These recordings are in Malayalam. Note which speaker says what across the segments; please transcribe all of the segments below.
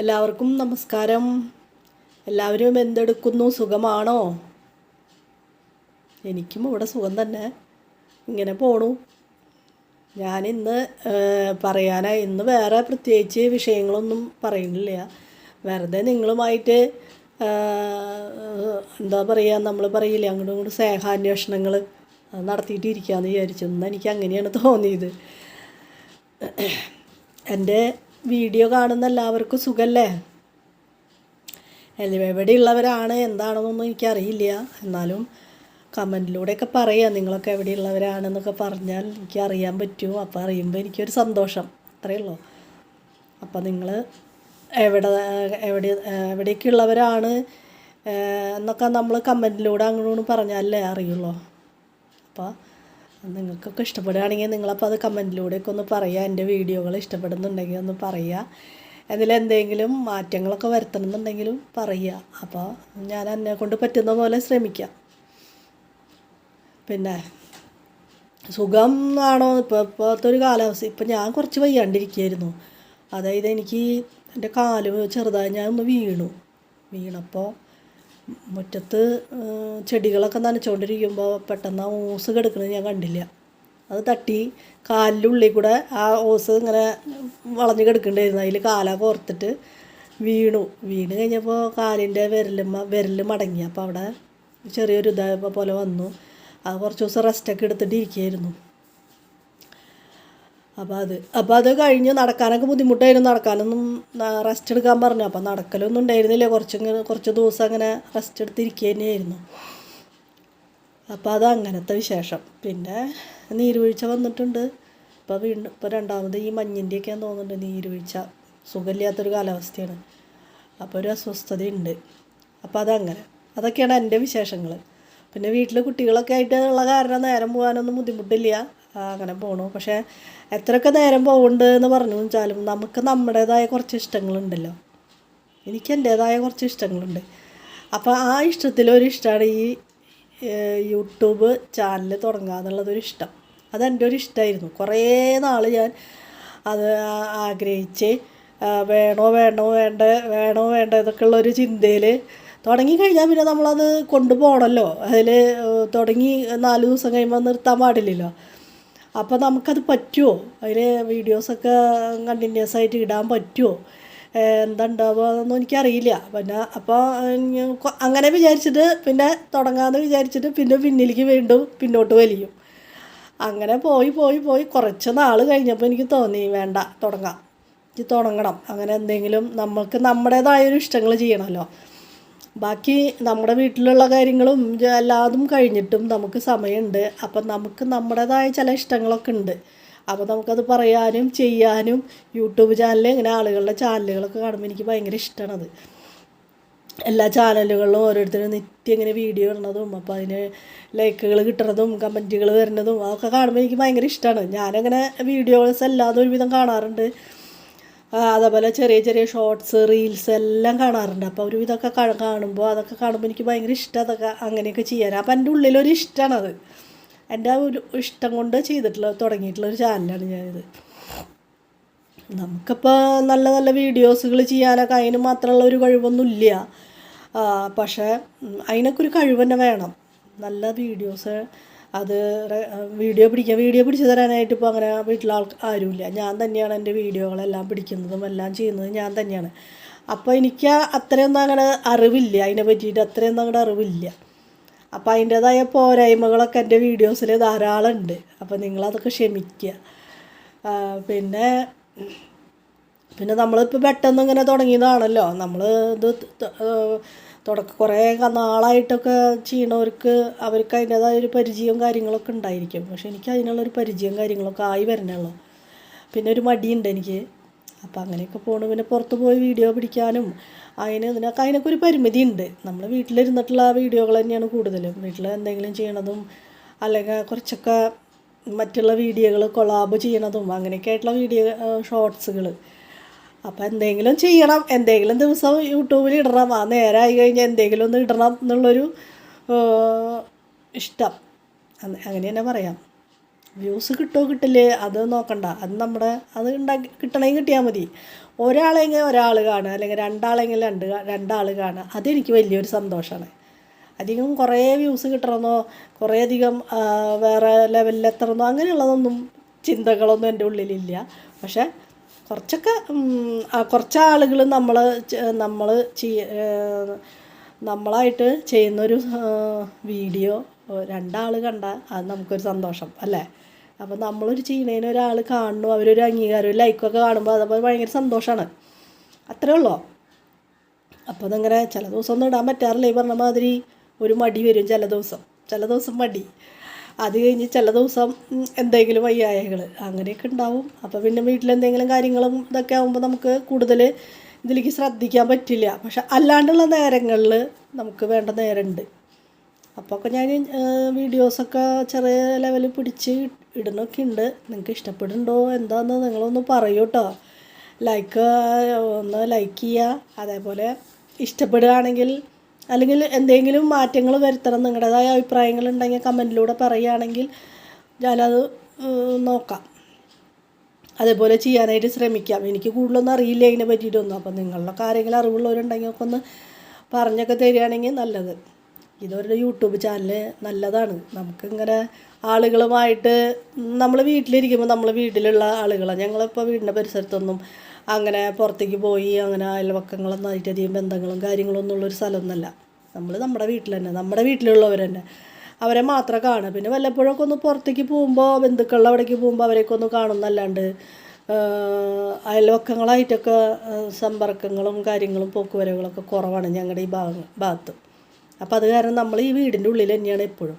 Speaker 1: എല്ലാവർക്കും നമസ്കാരം. എല്ലാവരും എന്തെടുക്കുന്നു? സുഖമാണോ? എനിക്കും ഇവിടെ സുഖം തന്നെ. ഇങ്ങനെ പോണു. ഞാൻ ഇന്ന് പറയാനായി ഇന്ന് വേറെ പ്രത്യേകിച്ച് വിഷയങ്ങളൊന്നും പറയുന്നില്ല. വെറുതെ നിങ്ങളുമായിട്ട് എന്താ പറയുക നമ്മൾ പറയില്ല അങ്ങോട്ടും ഇങ്ങോട്ടും സ്നേഹാന്വേഷണങ്ങൾ നടത്തിയിട്ട് ഇരിക്കാമെന്ന് വിചാരിച്ചു. ഇന്ന് എനിക്ക് അങ്ങനെയാണ് തോന്നിയത്. എന്റെ വീഡിയോ കാണുന്ന എല്ലാവർക്കും സുഖല്ലേ? എവിടെ എവിടെയുള്ളവരാണ്? എന്താണെന്നൊന്നും എനിക്കറിയില്ല. എന്നാലും കമന്റിലൂടെയൊക്കെ പറയാം നിങ്ങളൊക്കെ എവിടെയുള്ളവരാണെന്നൊക്കെ പറഞ്ഞാൽ എനിക്ക് അറിയാൻ പറ്റും. അപ്പോൾ അറിയുമ്പോൾ എനിക്കൊരു സന്തോഷം. അത്രയേ ഉള്ളൂ. അപ്പോൾ നിങ്ങൾ എവിടെ എവിടെ എവിടേക്കുള്ളവരാണ്? ഉള്ളവരാണ് എന്നൊക്കെ നമ്മൾ കമന്റിലൂടെ അങ്ങോട്ടും പറഞ്ഞാലേ അറിയുള്ളൂ. അപ്പോൾ നിങ്ങൾക്കൊക്കെ ഇഷ്ടപ്പെടുകയാണെങ്കിൽ നിങ്ങളപ്പോൾ അത് കമന്റിലൂടെയൊക്കെ ഒന്ന് പറയുക എന്റെ വീഡിയോകൾ ഇഷ്ടപ്പെടുന്നുണ്ടെങ്കിൽ ഒന്ന് പറയുക അതിലെന്തെങ്കിലും മാറ്റങ്ങളൊക്കെ വരുത്തണമെന്നുണ്ടെങ്കിലും പറയുക അപ്പോൾ ഞാൻ എന്നെ കൊണ്ട് പറ്റുന്ന പോലെ ശ്രമിക്കാം. പിന്നെ സുഖം ആണോ? ഇപ്പോൾ ഇപ്പോഴത്തെ ഒരു കാലാവസ്ഥ. ഇപ്പം ഞാൻ കുറച്ച് വയ്യാണ്ടിരിക്കുകയായിരുന്നു. അതായത് എനിക്ക് എന്റെ കാൽ ചെറുതായി ഞാൻ ഒന്ന് വീണു. വീണപ്പോൾ മുറ്റത്ത് ചെടികളൊക്കെ നനച്ചുകൊണ്ടിരിക്കുമ്പോൾ പെട്ടെന്ന് ആ ഓസ് കിടക്കുന്നത് ഞാൻ കണ്ടില്ല. അത് തട്ടി കാലിന്റെ ഉള്ളിൽ കൂടെ ആ ഓസ് ഇങ്ങനെ വളഞ്ഞ് കിടക്കണ്ടായിരുന്നു. അതിൽ കാല കോർത്തിട്ട് വീണു. വീണ് കഴിഞ്ഞപ്പോൾ കാലിന്റെ വിരലുമ്മ വിരൽ മടങ്ങി. അപ്പോൾ അവിടെ ചെറിയൊരു ഇതായ പോലെ വന്നു. അത് കുറച്ച് ദിവസം റെസ്റ്റൊക്കെ എടുത്തിട്ട് ഇരിക്കുകയായിരുന്നു അപ്പോൾ അത് അപ്പോൾ അത് കഴിഞ്ഞ് നടക്കാനൊക്കെ ബുദ്ധിമുട്ടായിരുന്നു. നടക്കാനൊന്നും റെസ്റ്റ് എടുക്കാൻ പറഞ്ഞു. അപ്പോൾ നടക്കലൊന്നും ഉണ്ടായിരുന്നില്ല. കുറച്ച് കുറച്ച് ദിവസം അങ്ങനെ റെസ്റ്റ് എടുത്തിരിക്കുക തന്നെയായിരുന്നു. അപ്പോൾ അത് അങ്ങനത്തെ വിശേഷം. പിന്നെ നീരുവീഴ്ച വന്നിട്ടുണ്ട്. ഇപ്പോൾ വീണ്ടും ഇപ്പോൾ രണ്ടാമത് ഈ മഞ്ഞിന്റെയൊക്കെയാന്ന് തോന്നുന്നുണ്ട്. നീരുവീഴ്ച സുഖമില്ലാത്തൊരു കാലാവസ്ഥയാണ്. അപ്പോൾ ഒരു അസ്വസ്ഥതയുണ്ട്. അപ്പോൾ അതങ്ങനെ. അതൊക്കെയാണ് എന്റെ വിശേഷങ്ങൾ പിന്നെ വീട്ടിൽ കുട്ടികളൊക്കെ ആയിട്ട് ഉള്ള കാരണം നേരം പോകാനൊന്നും ബുദ്ധിമുട്ടില്ല. അങ്ങനെ പോണു. പക്ഷേ എത്രയൊക്കെ നേരം പോകുന്നുണ്ട് എന്ന് പറഞ്ഞു വെച്ചാലും നമുക്ക് നമ്മുടേതായ കുറച്ച് ഇഷ്ടങ്ങളുണ്ടല്ലോ. എനിക്ക് എന്റേതായ കുറച്ച് ഇഷ്ടങ്ങളുണ്ട്. അപ്പോൾ ആ ഇഷ്ടത്തിലൊരു ഇഷ്ടമാണ് ഈ യൂട്യൂബ് ചാനൽ തുടങ്ങുക എന്നുള്ളതൊരു ഇഷ്ടം. അതെന്റെ ഒരു ഇഷ്ടമായിരുന്നു കുറേ നാൾ ഞാൻ അത് ആഗ്രഹിച്ച് വേണോ വേണോ വേണ്ട വേണോ വേണ്ട ഇതൊക്കെ ഉള്ളൊരു ചിന്തയിൽ തുടങ്ങിക്കഴിഞ്ഞാൽ പിന്നെ നമ്മളത് കൊണ്ടുപോകണമല്ലോ അതിൽ തുടങ്ങി നാല് ദിവസം കഴിയുമ്പോൾ നിർത്താൻ പാടില്ലല്ലോ. അപ്പോൾ നമുക്കത് പറ്റുമോ അതിൽ വീഡിയോസൊക്കെ കണ്ടിന്യൂസ് ആയിട്ട് ഇടാൻ പറ്റുമോ എന്തുണ്ടാവുക എനിക്കറിയില്ല. പിന്നെ അപ്പോൾ അങ്ങനെ വിചാരിച്ചിട്ട് പിന്നെ തുടങ്ങാമെന്ന് വിചാരിച്ചിട്ട് പിന്നെ പിന്നിലേക്ക് വീണ്ടും പിന്നോട്ട് വലിയും. അങ്ങനെ പോയി പോയി പോയി കുറച്ച് നാൾ കഴിഞ്ഞപ്പോൾ എനിക്ക് തോന്നി വേണ്ട തുടങ്ങാം. തുടങ്ങണം. അങ്ങനെ എന്തെങ്കിലും നമുക്ക് നമ്മുടേതായൊരു ഇഷ്ടങ്ങൾ ചെയ്യണമല്ലോ ബാക്കി നമ്മുടെ വീട്ടിലുള്ള കാര്യങ്ങളും എല്ലാതും കഴിഞ്ഞിട്ടും നമുക്ക് സമയമുണ്ട്. അപ്പം നമുക്ക് നമ്മുടേതായ ചില ഇഷ്ടങ്ങളൊക്കെ ഉണ്ട്. അപ്പോൾ നമുക്കത് പറയാനും ചെയ്യാനും യൂട്യൂബ് ചാനൽ ഇങ്ങനെ ആളുകളുടെ ചാനലുകളൊക്കെ കാണുമ്പോൾ എനിക്ക് ഭയങ്കര ഇഷ്ടമാണത് എല്ലാ ചാനലുകളിലും ഓരോരുത്തരും നിത്യം ഇങ്ങനെ വീഡിയോ ഇടുന്നതും അപ്പോൾ അതിന് ലൈക്കുകൾ കിട്ടുന്നതും കമന്റുകൾ വരുന്നതും അതൊക്കെ കാണുമ്പോൾ എനിക്ക് ഭയങ്കര ഇഷ്ടമാണ്. ഞാനങ്ങനെ വീഡിയോസ് എല്ലാതും ഒരുവിധം കാണാറുണ്ട്. അതേപോലെ ചെറിയ ചെറിയ ഷോർട്സ് റീൽസ് എല്ലാം കാണാറുണ്ട്. അപ്പോൾ ഒരു ഇതൊക്കെ കാണുമ്പോൾ അതൊക്കെ കാണുമ്പോൾ എനിക്ക് ഭയങ്കര ഇഷ്ടം അതൊക്കെ അങ്ങനെയൊക്കെ ചെയ്യാൻ. അപ്പോൾ എന്റെ ഉള്ളിലൊരു ഇഷ്ടമാണത് എന്റെ ആ ഒരു ഇഷ്ടം കൊണ്ട് ചെയ്തിട്ടുള്ള തുടങ്ങിയിട്ടുള്ള ഒരു ചാനലാണ് ഞാനിത്. നമുക്കിപ്പോൾ നല്ല നല്ല വീഡിയോസുകൾ ചെയ്യാനൊക്കെ അതിന് മാത്രമുള്ള ഒരു കഴിവൊന്നുമില്ല. പക്ഷേ അതിനൊക്കെ ഒരു കഴിവ് തന്നെ വേണം. നല്ല വീഡിയോസ് അത് വീഡിയോ പിടിക്കാൻ വീഡിയോ പിടിച്ചു തരാനായിട്ട് ഇപ്പോൾ അങ്ങനെ വീട്ടിൽ ആൾ ആരുമില്ല. ഞാൻ തന്നെയാണ് എന്റെ വീഡിയോകളെല്ലാം പിടിക്കുന്നതും എല്ലാം ചെയ്യുന്നതും ഞാൻ തന്നെയാണ്. അപ്പോൾ എനിക്ക് അത്രയൊന്നും അങ്ങനെ അറിവില്ല. അതിനെ പറ്റിയിട്ട് അത്രയൊന്നും അങ്ങോട്ട് അറിവില്ല. അപ്പോൾ അതിന്റേതായ പോരായ്മകളൊക്കെ എന്റെ വീഡിയോസിൽ ധാരാളം ഉണ്ട് അപ്പോൾ നിങ്ങളതൊക്കെ ക്ഷമിക്കുക. പിന്നെ പിന്നെ നമ്മളിപ്പോൾ പെട്ടെന്ന് ഇങ്ങനെ തുടങ്ങിയതാണല്ലോ. നമ്മൾ ഇത് തുടക്ക കുറേ നാളായിട്ടൊക്കെ ചെയ്യണവർക്ക് അവർക്ക് അതിന്റേതായ ഒരു പരിചയവും കാര്യങ്ങളൊക്കെ ഉണ്ടായിരിക്കും. പക്ഷെ എനിക്ക് അതിനുള്ളൊരു പരിചയവും കാര്യങ്ങളൊക്കെ ആയി വരണുള്ളൂ പിന്നെ ഒരു മടിയുണ്ട് എനിക്ക്. അപ്പോൾ അങ്ങനെയൊക്കെ പോകണം പിന്നെ പുറത്ത് പോയി വീഡിയോ പിടിക്കാനും അതിന് ഇതിനൊക്കെ അതിനൊക്കെ ഒരു പരിമിതി ഉണ്ട് നമ്മൾ വീട്ടിലിരുന്നിട്ടുള്ള വീഡിയോകൾ തന്നെയാണ് കൂടുതലും. വീട്ടിൽ എന്തെങ്കിലും ചെയ്യണതും അല്ലെങ്കിൽ കുറച്ചൊക്കെ മറ്റുള്ള വീഡിയോകൾ കൊളാബ് ചെയ്യണതും അങ്ങനെയൊക്കെ ആയിട്ടുള്ള വീഡിയോ ഷോർട്സുകൾ അപ്പോൾ എന്തെങ്കിലും ചെയ്യണം. എന്തെങ്കിലും ദിവസം യൂട്യൂബിൽ ഇടണം. ആ നേരമായി കഴിഞ്ഞാൽ എന്തെങ്കിലും ഒന്ന് ഇടണം എന്നുള്ളൊരു ഇഷ്ടം. അങ്ങനെ തന്നെ പറയാം. വ്യൂസ് കിട്ടുമോ കിട്ടില്ലേ? അത് നോക്കണ്ട. അത് നമ്മുടെ അത് ഉണ്ടാക്കി കിട്ടണമെങ്കിൽ കിട്ടിയാൽ മതി. ഒരാളെങ്കിൽ ഒരാൾ കാണുക അല്ലെങ്കിൽ രണ്ടാളെങ്കിൽ രണ്ട് രണ്ടാൾ കാണുക അതെനിക്ക് വലിയൊരു സന്തോഷമാണ് അധികം കുറേ വ്യൂസ് കിട്ടണമെന്നോ കുറേ അധികം വേറെ ലെവലിൽ എത്തണമെന്നോ അങ്ങനെയുള്ളതൊന്നും ചിന്തകളൊന്നും എന്റെ ഉള്ളിലില്ല. പക്ഷേ കുറച്ചൊക്കെ കുറച്ച് ആളുകൾ നമ്മൾ നമ്മൾ ചെയ്യ നമ്മളായിട്ട് ചെയ്യുന്നൊരു വീഡിയോ രണ്ടാൾ കണ്ട അത് നമുക്കൊരു സന്തോഷം അല്ലേ? അപ്പോൾ നമ്മളൊരു ചെയ്യണേന് ഒരാൾ കാണുന്നു അവരൊരു അംഗീകാരം ലൈക്കൊക്കെ കാണുമ്പോൾ അതപ്പോൾ ഭയങ്കര സന്തോഷമാണ് അത്രേ ഉള്ളൂ. അപ്പോൾ അതങ്ങനെ ചില ദിവസം ഒന്നും ഇടാൻ പറ്റാറില്ല ഈ പറഞ്ഞ മാതിരി ഒരു മടി വരും ചില ദിവസം. ചില ദിവസം മടി. അത് കഴിഞ്ഞ് ചില ദിവസം എന്തെങ്കിലും വയ്യായകൾ അങ്ങനെയൊക്കെ ഉണ്ടാവും. അപ്പോൾ പിന്നെ വീട്ടിലെന്തെങ്കിലും കാര്യങ്ങളും ഇതൊക്കെ ആകുമ്പോൾ നമുക്ക് കൂടുതൽ ഇതിലേക്ക് ശ്രദ്ധിക്കാൻ പറ്റില്ല. പക്ഷെ അല്ലാണ്ടുള്ള നേരങ്ങളിൽ നമുക്ക് വേണ്ട നേരമുണ്ട് അപ്പോൾ ഒക്കെ ഞാൻ വീഡിയോസൊക്കെ ചെറിയ ലെവലിൽ പിടിച്ച് ഇടുന്നൊക്കെ ഉണ്ട് നിങ്ങൾക്ക് ഇഷ്ടപ്പെടുന്നുണ്ടോ? എന്താന്ന് നിങ്ങളൊന്ന് പറയൂ കേട്ടോ ലൈക്ക് ഒന്ന് ലൈക്ക് ചെയ്യുക അതേപോലെ ഇഷ്ടപ്പെടുകയാണെങ്കിൽ അല്ലെങ്കിൽ എന്തെങ്കിലും മാറ്റങ്ങൾ വരുത്തണം നിങ്ങളുടേതായ അഭിപ്രായങ്ങൾ ഉണ്ടെങ്കിൽ കമന്റിലൂടെ പറയുകയാണെങ്കിൽ ഞാനത് നോക്കാം. അതേപോലെ ചെയ്യാനായിട്ട് ശ്രമിക്കാം. എനിക്ക് കൂടുതലൊന്നും അറിയില്ല അതിനെ പറ്റിയിട്ടൊന്നും. അപ്പം നിങ്ങളിലൊക്കെ ആരെങ്കിലും അറിവുള്ളവരുണ്ടെങ്കിൽ ഒക്കെ ഒന്ന് പറഞ്ഞൊക്കെ തരികയാണെങ്കിൽ നല്ലത്. ഇതൊരു യൂട്യൂബ് ചാനൽ നല്ലതാണ്. നമുക്കിങ്ങനെ ആളുകളുമായിട്ട് നമ്മൾ വീട്ടിലിരിക്കുമ്പോൾ നമ്മൾ വീട്ടിലുള്ള ആളുകളാണ്. ഞങ്ങളിപ്പോൾ വീടിന്റെ പരിസരത്തൊന്നും അങ്ങനെ പുറത്തേക്ക് പോയി അങ്ങനെ അയൽവക്കങ്ങളൊന്നും നൈറ്റധികം ബന്ധങ്ങളും കാര്യങ്ങളൊന്നും ഉള്ളൊരു സ്ഥലമൊന്നുമല്ല. നമ്മൾ നമ്മുടെ വീട്ടിൽ തന്നെ നമ്മുടെ വീട്ടിലുള്ളവർ തന്നെ. അവരെ മാത്രം കാണുക. പിന്നെ വല്ലപ്പോഴൊക്കെ ഒന്ന് പുറത്തേക്ക് പോകുമ്പോൾ ബന്ധുക്കളുടെ അവിടേക്ക് പോകുമ്പോൾ അവരെയൊക്കെ ഒന്ന് കാണുന്നല്ലാണ്ട് അയൽവക്കങ്ങളായിട്ടൊക്കെ സമ്പർക്കങ്ങളും കാര്യങ്ങളും പോക്കുവരവുകളൊക്കെ കുറവാണ് ഞങ്ങളുടെ ഈ ഭാഗം ഭാഗത്ത്. അപ്പോൾ അത് കാരണം നമ്മൾ ഈ വീടിന്റെ ഉള്ളിൽ തന്നെയാണ് എപ്പോഴും.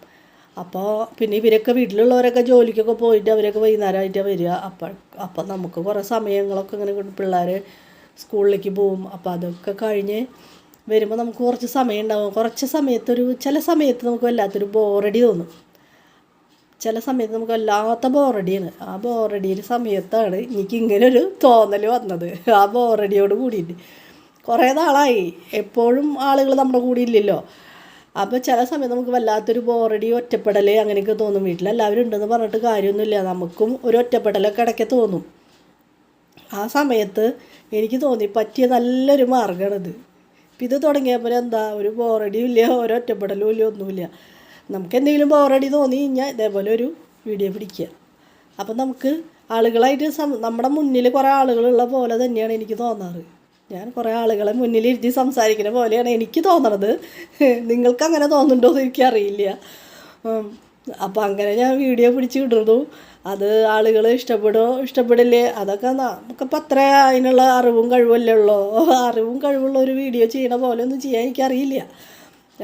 Speaker 1: അപ്പോൾ പിന്നെ ഇവരൊക്കെ വീട്ടിലുള്ളവരൊക്കെ ജോലിക്കൊക്കെ പോയിട്ട് അവരൊക്കെ വൈകുന്നേരമായിട്ടാണ് വരിക. അപ്പോൾ അപ്പം നമുക്ക് കുറേ സമയങ്ങളൊക്കെ ഇങ്ങനെ പിള്ളേർ സ്കൂളിലേക്ക് പോവും. അപ്പോൾ അതൊക്കെ കഴിഞ്ഞ് വരുമ്പോൾ നമുക്ക് കുറച്ച് സമയം ഉണ്ടാവും. കുറച്ച് സമയത്തൊരു ചില സമയത്ത് നമുക്ക് വല്ലാത്തൊരു ബോറടി തോന്നും. ചില സമയത്ത് നമുക്ക് വല്ലാത്ത ബോറടിയാണ്. ആ ബോറടിയുടെ സമയത്താണ് എനിക്ക് ഇങ്ങനെ ഒരു തോന്നൽ വന്നത്. ആ ബോറടിയോട് കൂടിയിട്ട്. കുറേ നാളായി. എപ്പോഴും ആളുകൾ നമ്മുടെ കൂടെ ഇല്ലല്ലോ. അപ്പോൾ ചില സമയം നമുക്ക് വല്ലാത്തൊരു ബോറടി ഒറ്റപ്പെടൽ അങ്ങനെയൊക്കെ തോന്നും വീട്ടിലെല്ലാവരും ഉണ്ടെന്ന് പറഞ്ഞിട്ട് കാര്യമൊന്നുമില്ല. നമുക്കും ഒരു ഒറ്റപ്പെടലൊക്കെ ഇടയ്ക്ക് തോന്നും. ആ സമയത്ത് എനിക്ക് തോന്നി പറ്റിയ നല്ലൊരു മാർഗമാണിത്. ഇപ്പം ഇത് തുടങ്ങിയപ്പോൾ എന്താ ഒരു ബോറടിയും ഇല്ല ഒരു ഒറ്റപ്പെടലും ഇല്ല ഒന്നുമില്ല. നമുക്ക് എന്തെങ്കിലും ബോറടി തോന്നി കഴിഞ്ഞാൽ ഇതേപോലെ ഒരു വീഡിയോ പിടിക്കുക. അപ്പം നമുക്ക് ആളുകളായിട്ട് നമ്മുടെ മുന്നിൽ കുറേ ആളുകളുള്ള പോലെ തന്നെയാണ് എനിക്ക് തോന്നാറ്. ഞാൻ കുറേ ആളുകളെ മുന്നിൽ ഇരുത്തി സംസാരിക്കുന്ന പോലെയാണ് എനിക്ക് തോന്നണത്. നിങ്ങൾക്ക് അങ്ങനെ തോന്നുന്നുണ്ടോ എന്ന് എനിക്കറിയില്ല. അപ്പോൾ അപ്പം അങ്ങനെ ഞാൻ വീഡിയോ പിടിച്ച് അത് ആളുകൾ ഇഷ്ടപ്പെടുമോ ഇഷ്ടപ്പെടില്ലേ? അതൊക്കെ നമുക്കിപ്പോൾ അത്ര അതിനുള്ള അറിവും കഴിവല്ലേ ഉള്ളൂ. അറിവും കഴിവുള്ള ഒരു വീഡിയോ ചെയ്യണ പോലെ ഒന്നും ചെയ്യാൻ എനിക്കറിയില്ല.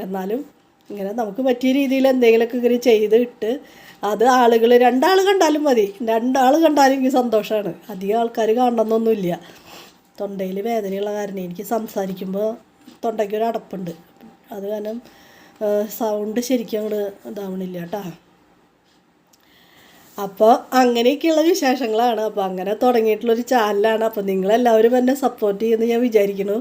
Speaker 1: എന്നാലും ഇങ്ങനെ നമുക്ക് പറ്റിയ രീതിയിൽ എന്തെങ്കിലുമൊക്കെ ഇങ്ങനെ ചെയ്ത് ഇട്ട് അത് ആളുകൾ രണ്ടാൾ കണ്ടാലും മതി. രണ്ടാൾ കണ്ടാലും എനിക്ക് സന്തോഷമാണ് അധികം ആൾക്കാർ കാണണമെന്നൊന്നുമില്ല. തൊണ്ടയിൽ വേദനയുള്ള കാരണം എനിക്ക് സംസാരിക്കുമ്പോൾ തൊണ്ടയ്ക്ക് ഒരു അടപ്പുണ്ട്. അത് കാരണം സൗണ്ട് ശരിക്കും അങ്ങോട്ട് ഇതാവണില്ല കേട്ടോ. അപ്പോൾ അങ്ങനെയൊക്കെയുള്ള വിശേഷങ്ങളാണ്. അപ്പോൾ അങ്ങനെ തുടങ്ങിയിട്ടുള്ളൊരു ചാനലാണ് അപ്പോൾ നിങ്ങളെല്ലാവരും എന്നെ സപ്പോർട്ട് ചെയ്യുമെന്ന് ഞാൻ വിചാരിക്കുന്നു.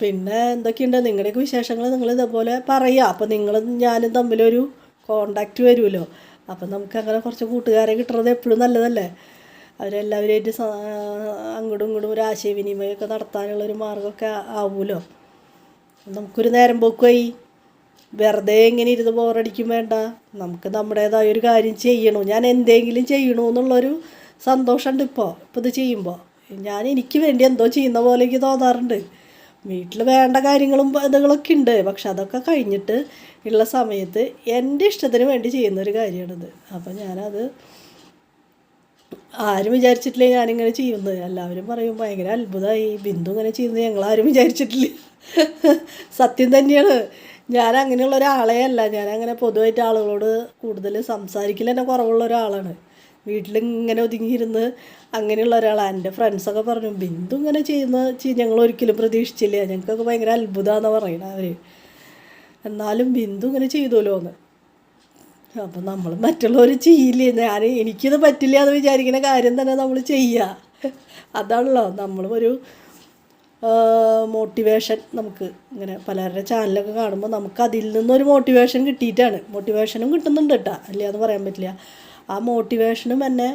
Speaker 1: പിന്നെ എന്തൊക്കെയുണ്ട്? നിങ്ങളുടെയൊക്കെ വിശേഷങ്ങൾ നിങ്ങൾ ഇതേപോലെ പറയുക. അപ്പോൾ നിങ്ങളും ഞാനും തമ്മിലൊരു കോണ്ടാക്റ്റ് വരുമല്ലോ. അപ്പം നമുക്ക് അങ്ങനെ കുറച്ച് കൂട്ടുകാരെ കിട്ടുന്നത് എപ്പോഴും നല്ലതല്ലേ? അവരെല്ലാവരുമായിട്ട് അങ്ങോട്ടും ഇങ്ങോട്ടും ഒരു ആശയവിനിമയമൊക്കെ നടത്താനുള്ളൊരു മാർഗമൊക്കെ ആവുമല്ലോ നമുക്കൊരു നേരം പോക്കുമായി വെറുതെ ഇങ്ങനെ ഇരുന്ന് ബോറടിക്കും വേണ്ട. നമുക്ക് നമ്മുടേതായ ഒരു കാര്യം ചെയ്യണു? ഞാൻ എന്തെങ്കിലും ചെയ്യണു എന്നുള്ളൊരു സന്തോഷമുണ്ട് ഇപ്പോൾ ഇപ്പോൾ ഇത് ചെയ്യുമ്പോൾ ഞാൻ എനിക്ക് വേണ്ടി എന്തോ ചെയ്യുന്ന പോലെ എനിക്ക് തോന്നാറുണ്ട്. വീട്ടിൽ വേണ്ട കാര്യങ്ങളും ഇതുകളൊക്കെ ഉണ്ട്. പക്ഷെ അതൊക്കെ കഴിഞ്ഞിട്ട് ഉള്ള സമയത്ത് എന്റെ ഇഷ്ടത്തിന് വേണ്ടി ചെയ്യുന്ന ഒരു കാര്യമാണിത്. അപ്പം ഞാനത് ആരും വിചാരിച്ചിട്ടില്ല ഞാനിങ്ങനെ ചെയ്യുന്നത്? എല്ലാവരും പറയും ഭയങ്കര അത്ഭുതമായി. ബിന്ദു ഇങ്ങനെ ചെയ്യുന്നത് ഞങ്ങളാരും വിചാരിച്ചിട്ടില്ല. സത്യം തന്നെയാണ്. ഞാൻ അങ്ങനെയുള്ള ഒരാളേ അല്ല. ഞാൻ അങ്ങനെ പൊതുവായിട്ട് ആളുകളോട് കൂടുതൽ സംസാരിക്കൽ തന്നെ കുറവുള്ള ഒരാളാണ്. വീട്ടിലിങ്ങനെ ഒതുങ്ങിയിരുന്ന് അങ്ങനെയുള്ള ഒരാളാണ് എന്റെ ഫ്രണ്ട്സൊക്കെ പറഞ്ഞു ബിന്ദു ഇങ്ങനെ ചെയ്യുന്ന ഞങ്ങൾ ഒരിക്കലും പ്രതീക്ഷിച്ചില്ല. ഞങ്ങൾക്കൊക്കെ ഭയങ്കര അത്ഭുതമാണെന്ന് പറയണത് അവർ എന്നാലും ബിന്ദു ഇങ്ങനെ ചെയ്തോലോ എന്ന് അപ്പം നമ്മൾ മറ്റുള്ളവർ ചെയ്യില്ലേ? ഞാൻ എനിക്കിത് പറ്റില്ല എന്ന് വിചാരിക്കുന്ന കാര്യം തന്നെ നമ്മൾ ചെയ്യുക അതാണല്ലോ. നമ്മളൊരു മോട്ടിവേഷൻ നമുക്ക് ഇങ്ങനെ പലരുടെ ചാനലൊക്കെ കാണുമ്പോൾ നമുക്ക് അതിൽ നിന്നൊരു മോട്ടിവേഷൻ കിട്ടിയിട്ടാണ്. മോട്ടിവേഷനും കിട്ടുന്നുണ്ട് കേട്ടോ അല്ലേ എന്ന് പറയാൻ പറ്റില്ല. ആ മോട്ടിവേഷനും എന്നെ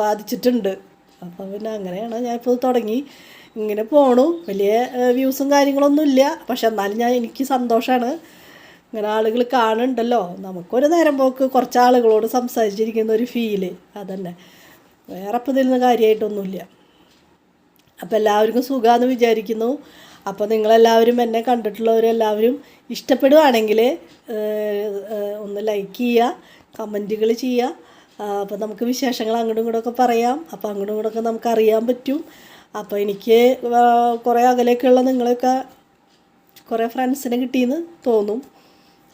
Speaker 1: ബാധിച്ചിട്ടുണ്ട്. അപ്പോൾ പിന്നെ അങ്ങനെയാണ് ഞാൻ ഇപ്പോൾ തുടങ്ങി. ഇങ്ങനെ പോണു. വലിയ വ്യൂസും കാര്യങ്ങളൊന്നും ഇല്ല പക്ഷെ എന്നാലും ഞാൻ എനിക്ക് സന്തോഷമാണ് ഇങ്ങനെ ആളുകൾ കാണുന്നുണ്ടല്ലോ. നമുക്കൊരു നേരം പോക്ക് കുറച്ച് ആളുകളോട് സംസാരിച്ചിരിക്കുന്ന ഒരു ഫീൽ അതന്നെ. വേറെ ഇപ്പം ഇതിൽ നിന്ന് കാര്യമായിട്ടൊന്നുമില്ല. അപ്പോൾ എല്ലാവർക്കും സുഖമാണെന്ന് വിചാരിക്കുന്നു. അപ്പോൾ നിങ്ങളെല്ലാവരും എന്നെ കണ്ടിട്ടുള്ളവരെല്ലാവരും ഇഷ്ടപ്പെടുവാണെങ്കിൽ ഒന്ന് ലൈക്ക് ചെയ്യുക കമന്റുകൾ ചെയ്യുക. അപ്പോൾ നമുക്ക് വിശേഷങ്ങൾ അങ്ങോട്ടും ഇങ്ങോട്ടൊക്കെ പറയാം. അപ്പോൾ അങ്ങോട്ടും ഇങ്ങോട്ടൊക്കെ നമുക്ക് അറിയാൻ പറ്റും. അപ്പോൾ എനിക്ക് കുറേ അകലേക്കുള്ള നിങ്ങളൊക്കെ കുറേ ഫ്രണ്ട്സിനെ കിട്ടിയെന്ന് തോന്നും.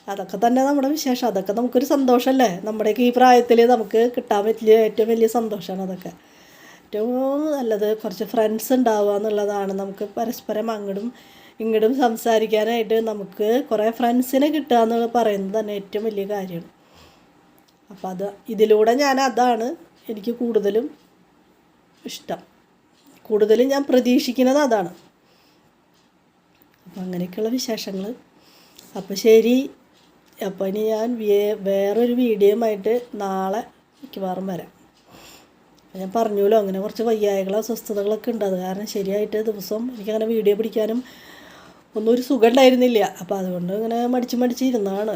Speaker 1: അതൊക്കെ തന്നെ നമ്മുടെ വിശേഷം. അതൊക്കെ നമുക്കൊരു സന്തോഷമല്ലേ നമ്മുടെയൊക്കെ ഈ പ്രായത്തിൽ നമുക്ക് കിട്ടാൻ പറ്റിയ ഏറ്റവും വലിയ സന്തോഷമാണ് അതൊക്കെ. ഏറ്റവും നല്ലത് കുറച്ച് ഫ്രണ്ട്സ് ഉണ്ടാവുക എന്നുള്ളതാണ്. നമുക്ക് പരസ്പരം അങ്ങോട്ടും ഇങ്ങോട്ടും സംസാരിക്കാനായിട്ട് നമുക്ക് കുറേ ഫ്രണ്ട്സിനെ കിട്ടുക എന്ന് പറയുന്നത് തന്നെ ഏറ്റവും വലിയ കാര്യമാണ് അപ്പോൾ അത് ഇതിലൂടെ ഞാൻ അതാണ് എനിക്ക് കൂടുതലും ഇഷ്ടം. കൂടുതലും ഞാൻ പ്രതീക്ഷിക്കുന്നത് അതാണ്. അപ്പം അങ്ങനെയൊക്കെയുള്ള വിശേഷങ്ങൾ അപ്പോൾ ശരി. അപ്പോൾ ഇനി ഞാൻ വേറൊരു വീഡിയോയുമായിട്ട് നാളെ മിക്കവാറും വരാം. ഞാൻ പറഞ്ഞല്ലോ അങ്ങനെ കുറച്ച് വയ്യായകളോ അസ്വസ്ഥതകളൊക്കെ ഉണ്ട്. അത് കാരണം ശരിയായിട്ട് ദിവസം എനിക്കങ്ങനെ വീഡിയോ പിടിക്കാനും ഒന്നും ഒരു സുഖം ഉണ്ടായിരുന്നില്ല. അപ്പോൾ അതുകൊണ്ട് ഇങ്ങനെ മടിച്ച് മടിച്ച് ഇരുന്നാണ്.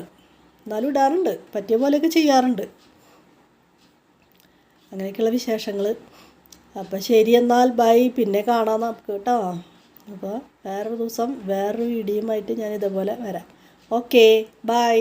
Speaker 1: എന്നാലും ഇടാറുണ്ട്. പറ്റിയ പോലെയൊക്കെ ചെയ്യാറുണ്ട്. അങ്ങനെയൊക്കെയുള്ള വിശേഷങ്ങൾ അപ്പോൾ ശരി എന്നാൽ ബൈ. പിന്നെ കാണാം നമുക്ക് കേട്ടോ. അപ്പോൾ വേറൊരു ദിവസം വേറൊരു വീഡിയോയുമായിട്ട് ഞാൻ ഇതേപോലെ വരാം. Okay bye